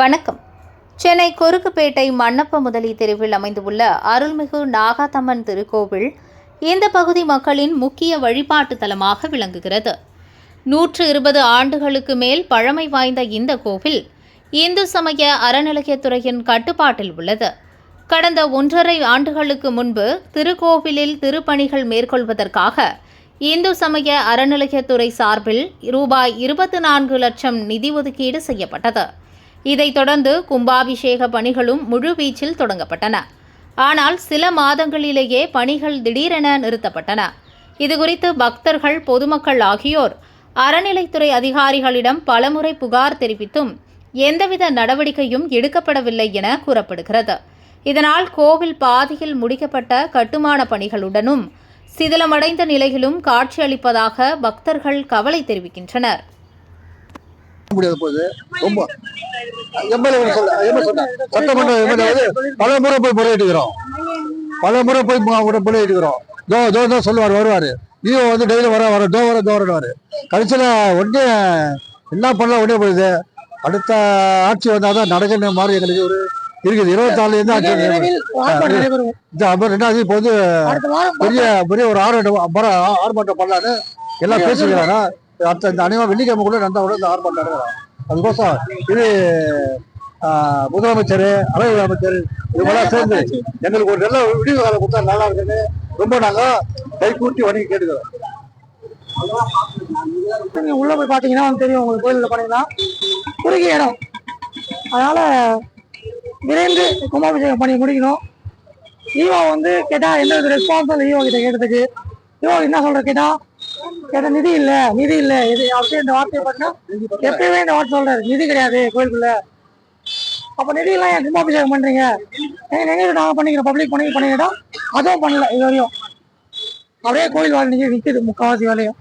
வணக்கம். சென்னை கொருக்குப்பேட்டை மன்னப்ப முதலி தெருவில் அமைந்துள்ள அருள்மிகு நாகாத்தம்மன் திருக்கோவில் இந்த பகுதி மக்களின் முக்கிய வழிபாட்டு தலமாக விளங்குகிறது. நூற்று இருபது ஆண்டுகளுக்கு மேல் பழமை வாய்ந்த இந்த கோவில் இந்து சமய அறநிலையத்துறையின் கட்டுப்பாட்டில் உள்ளது. கடந்த ஒன்றரை ஆண்டுகளுக்கு முன்பு திருக்கோவிலில் திருப்பணிகள் மேற்கொள்வதற்காக இந்து சமய அறநிலையத்துறை சார்பில் ரூபாய் இருபத்தி நான்கு லட்சம் நிதி ஒதுக்கீடு செய்யப்பட்டது. இதைத் தொடர்ந்து கும்பாபிஷேக பணிகளும் முழுவீச்சில் தொடங்கப்பட்டன. ஆனால் சில மாதங்களிலேயே பணிகள் திடீரென நிறுத்தப்பட்டன. இதுகுறித்து பக்தர்கள் பொதுமக்கள் ஆகியோர் அறநிலைத்துறை அதிகாரிகளிடம் பலமுறை புகார் தெரிவித்தும் எந்தவித நடவடிக்கையும் எடுக்கப்படவில்லை என கூறப்படுகிறது. இதனால் கோவில் பாதியில் முடிக்கப்பட்ட கட்டுமான பணிகளுடனும் சிதிலமடைந்த நிலையிலும் காட்சியளிப்பதாக பக்தர்கள் கவலை தெரிவிக்கின்றனர். முடியாது போகுது ரொம்ப எம்எல்ஏ சொல்ல எம்எல்ஏ சொன்ன சட்டமன்ற எம்எல்ஏ வந்து பல முறை போய் முறையிட்டுக்கிறோம். பல முறை போய் முறை- முறையிட்டுக்கிறோம். தோ தோ தோ சொல்லுவார் வருவார். ஈவோ வந்து டெய்லி வர வர தோ வர தோ கடைசியில் உடனே என்ன பண்ணலாம் உடனே போயிடுது. அடுத்த ஆட்சி வந்தால் தான் நடக்கிற மாதிரி எங்களுக்கு ஒரு இருக்குது. இருபத்தாலுலேருந்து ஆட்சி இந்த அப்புறம் ரெண்டாவது இப்போ வந்து பெரிய பெரிய ஒரு அப்புறம் ஆர்ப்பாட்டம் பண்ணலான்னு எல்லாம் பேசிக்கிறாங்க. அடுத்த இந்த அனைவரும் வெள்ளிக்கிழமை கூட நடந்த இந்த ஆர்ப்பாட்டம் நடக்கிறாங்க அதுக்கோசம் இது முதலமைச்சர் அலுவலக அமைச்சர் இவங்கெல்லாம் சேர்ந்து எங்களுக்கு ஒரு நல்ல விடிவு காலம் கொடுத்தா நல்லா இருக்குன்னு ரொம்ப நாங்கள் கைகூட்டி வணங்கி கேட்டுக்கிறோம். நீங்க உள்ள போய் பாத்தீங்கன்னா தெரியும் உங்களுக்கு கோயிலில் பாத்தீங்கன்னா குறுகிய இடம். அதனால விரைந்து கும்பாபிஷேகம் பண்ணி முடிக்கணும். ஈவோ வந்து கேட்டா எந்த வித ரெஸ்பான்ஸும் ஈவோ கிட்ட கேட்டதுக்கு. ஈவா என்ன சொல்ற கேட்டா கேட்ட நிதி இல்ல நிதி இல்ல. இது அப்படியே இந்த வார்த்தையை பண்ணா எப்பயுமே இந்த வார்த்தை சொல்றாரு. நிதி கிடையாது கோயிலுக்குள்ள. அப்ப நிதி எல்லாம் ஏன் கும்பாபிஷேகம் பண்றீங்க? எங்க நினைவு நாங்க பண்ணிக்கிறோம். பப்ளிக் பண்ணி பண்ணிக்கிட்டோம் அதுவும் பண்ணல இது வரையும். அப்படியே கோயில் வேலை நிக்குது முக்காவாசி வேலையும்.